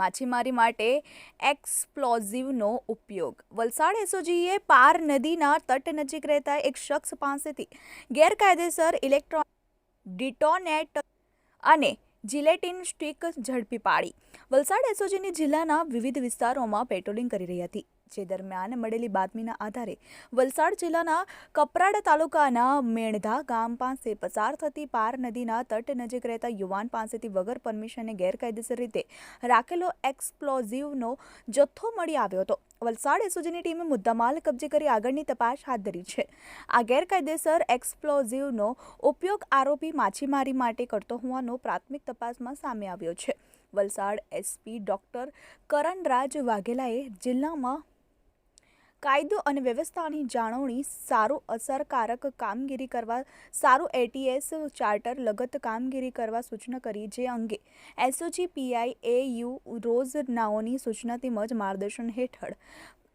માછીમારી માટે એક્સપ્લોઝિવનો ઉપયોગ. વલસાડ એસઓજીએ પાર નદીના તટ નજીક રહેતા એક શખ્સ પાસેથી ગેરકાયદેસર ઇલેક્ટ્રોન ડિટોનેટ અને જિલેટિન સ્ટિક ઝડપી પાડી. વલસાડ એસઓજીની જિલ્લાના વિવિધ વિસ્તારોમાં પેટ્રોલિંગ કરી રહી હતી. જે દરમિયાન મળેલી બાતમીના આધારે વલસાડ જિલ્લાના કપરાડા તાલુકાના મેણધા ગામ પાસે પસાર થતી પાર નદીના તટ નજીક રહેતા યુવાન પાસેથી વગર પરમિશને ગેરકાયદેસર રીતે રાખેલો એક્સપ્લોઝિવનો જથ્થો મળી આવ્યો હતો. વલસાડ એસઓજીની ટીમે મુદ્દામાલ કબજે કરી આગળની તપાસ હાથ ધરી છે. આ ગેરકાયદેસર એક્સપ્લોઝિવનો ઉપયોગ આરોપી માછીમારી માટે કરતો હોવાનો પ્રાથમિક તપાસમાં સામે આવ્યો છે. વલસાડ એસપી ડોક્ટર કરણરાજ વાઘેલાએ જિલ્લામાં કાયદો અને વ્યવસ્થાની જાળવણી, સારું અસરકારક કામગીરી કરવા, સારું એટીએસ ચાર્ટર લગત કામગીરી કરવા સૂચના કરી જે અંગે એસઓજી પીઆઈ એ યુ રોજનાઓની સૂચના તેમજ માર્ગદર્શન હેઠળ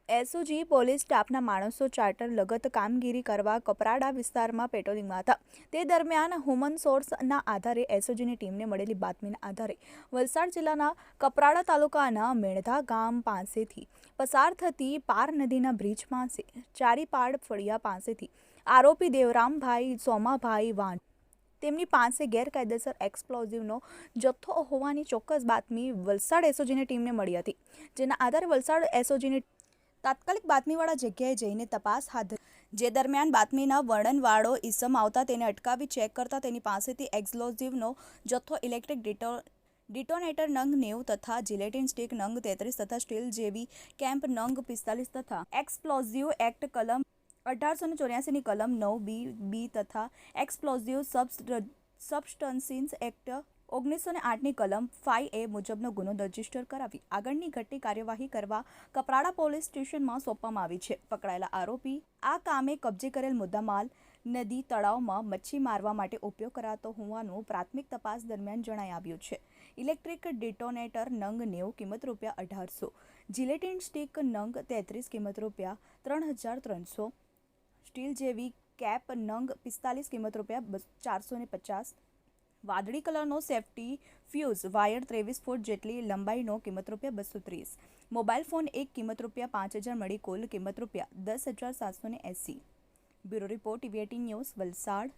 એસઓજી, પોલીસ સ્ટાફના માણસો ચાર્ટર લગત કામગીરી કરવા કપરાડા વિસ્તારમાં પેટ્રોલિંગમાં હતા. તે દરમિયાન હ્યુમન સોર્સના આધારે એસઓજીની ટીમને મળેલી બાતમીના આધારે વલસાડ જિલ્લાના કપરાડા તાલુકાના મેણધા ગામ પાસેથી પસાર થતી પાર નદીના બ્રિજ પાસે ચારીપાડ ફળિયા પાસેથી આરોપી દેવરામભાઈ, સોમાભાઈ વાંટ તેમની પાસે ગેરકાયદેસર એક્સપ્લોઝિવનો જથ્થો હોવાની ચોક્કસ બાતમી વલસાડ એસઓજીની ટીમને મળી હતી. જેના આધારે વલસાડ એસઓજીની તાત્કાલિક બાતમીવાળા જગ્યાએ જઈને તપાસ હાથ જે દરમિયાન બાતમીના વર્ણનવાળો ઇસમ આવતા તેને અટકાવી ચેક કરતા તેની પાસેથી એક્સપ્લોઝિવનો જથ્થો, ઇલેક્ટ્રિક ડિટો, ડિટોનેટર નંગ નેવું તથા જિલેટિન સ્ટીક નંગ તેત્રીસ તથા સ્ટીલ જેવી કેમ્પ નંગ પિસ્તાલીસ તથા એક્સપ્લોઝિવ એક્ટ કલમ અઢારસો ને ચોર્યાસીની કલમ નવ બી બી તથા એક્સપ્લોઝિવ સબસ્ટન્સીન્સ એક્ટ ઓગણીસો ને આઠની કલમ ફાઇવ એ મુજબનો ગુનો રજિસ્ટર કરાવી આગળની ઘટની કાર્યવાહી કરવા કપરાડા પોલીસ સ્ટેશનમાં સોંપવામાં આવી છે. પકડાયેલા આરોપી આ કામે કબજે કરેલ મુદ્દામાલ નદી તળાવમાં મચ્છી મારવા માટે ઉપયોગ કરાતો હોવાનું પ્રાથમિક તપાસ દરમિયાન જણાઈ આવ્યું છે. ઇલેક્ટ્રિક ડિટોનેટર નંગ નેવું કિંમત રૂપિયા અઢારસો, જિલેટિન સ્ટીક નંગ તેત્રીસ કિંમત રૂપિયા ત્રણ હજાર ત્રણસો, સ્ટીલ જેવી કેપ નંગ પિસ્તાલીસ કિંમત રૂપિયા ચારસો ને પચાસ વાદળી કલરનો સેફટી ફ્યુઝ વાયર ત્રેવીસ ફૂટ જેટલી લંબાઈનો કિંમત રૂપિયા બસો ત્રીસ. મોબાઈલ ફોન એક કિંમત રૂપિયા પાંચ હજાર મળી કુલ કિંમત રૂપિયા દસ હજાર સાતસો ને એંસી. Bureau report TV news Valsad.